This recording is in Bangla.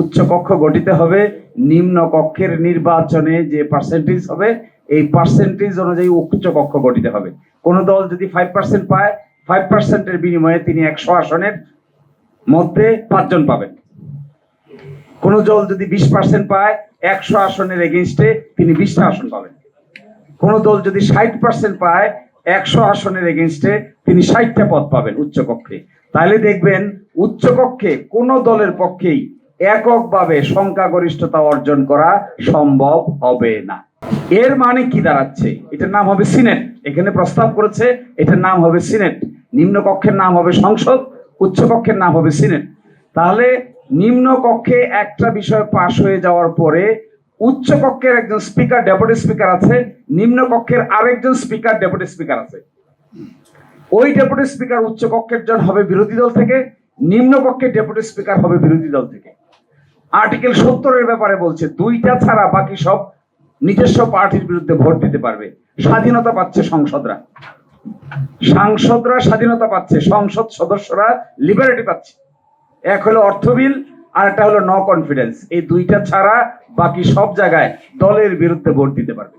উচ্চ কক্ষ গঠিত হবে। নিম্ন কক্ষের নির্বাচনে যে পার্সেন্টেজ হবে, এই পার্সেন্টেজ অনুযায়ী উচ্চকক্ষ গঠিত হবে। কোন দল যদি ফাইভ পার্সেন্ট পায় ফাইভ পার্সেন্টের বিনিময়ে তিনি একশো আসনের মধ্যে পাঁচজন পাবেন। কোন দল যদি বিশ পার্সেন্ট পায়, একশো আসনের এগেনস্টে তিনি বিশটা আসন পাবেন। কোন দল যদি ষাট পার্সেন্ট পায়, একশো আসনের এগেনস্টে তিনি ষাটটা পদ পাবেন উচ্চকক্ষে। তাহলে দেখবেন, উচ্চকক্ষে কোন দলের পক্ষেই এককভাবে সংখ্যাগরিষ্ঠতা অর্জন করা সম্ভব হবে না। এর মানে কি দাঁড়াচ্ছে? এটার নাম হবে সিনেট। এখানে প্রস্তাব করেছে, এটার নাম হবে সিনেট। নিম্ন কক্ষের নাম হবে সংসদ উচ্চ কক্ষের নাম হবে সিনেট। তাহলে নিম্ন কক্ষে একটা বিষয় পাশ হয়ে যাওয়ার পরে উচ্চ কক্ষের একজন স্পিকার, ডেপুটি স্পিকার আছে নিম্ন কক্ষের আরেকজন স্পিকার, ডেপুটি স্পিকার আছে। ওই ডেপুটি স্পিকার উচ্চ কক্ষের জন হবে বিরোধী দল থেকে নিম্ন কক্ষের ডেপুটি স্পিকার হবে বিরোধী দল থেকে। আর্টিকেল সত্তরের ব্যাপারে বলছে, দুইটা ছাড়া বাকি সব নিজস্ব পার্টির বিরুদ্ধে ভোট দিতে পারবে। স্বাধীনতা পাচ্ছে সংসদরা। সাংসদরা স্বাধীনতা পাচ্ছে, সংসদ সদস্যরা লিবারেটি পাচ্ছে। এক হলো অর্থ বিল আর একটা হলো ন কনফিডেন্স এই দুইটা ছাড়া বাকি সব জায়গায় দলের বিরুদ্ধে ভোট দিতে পারবে।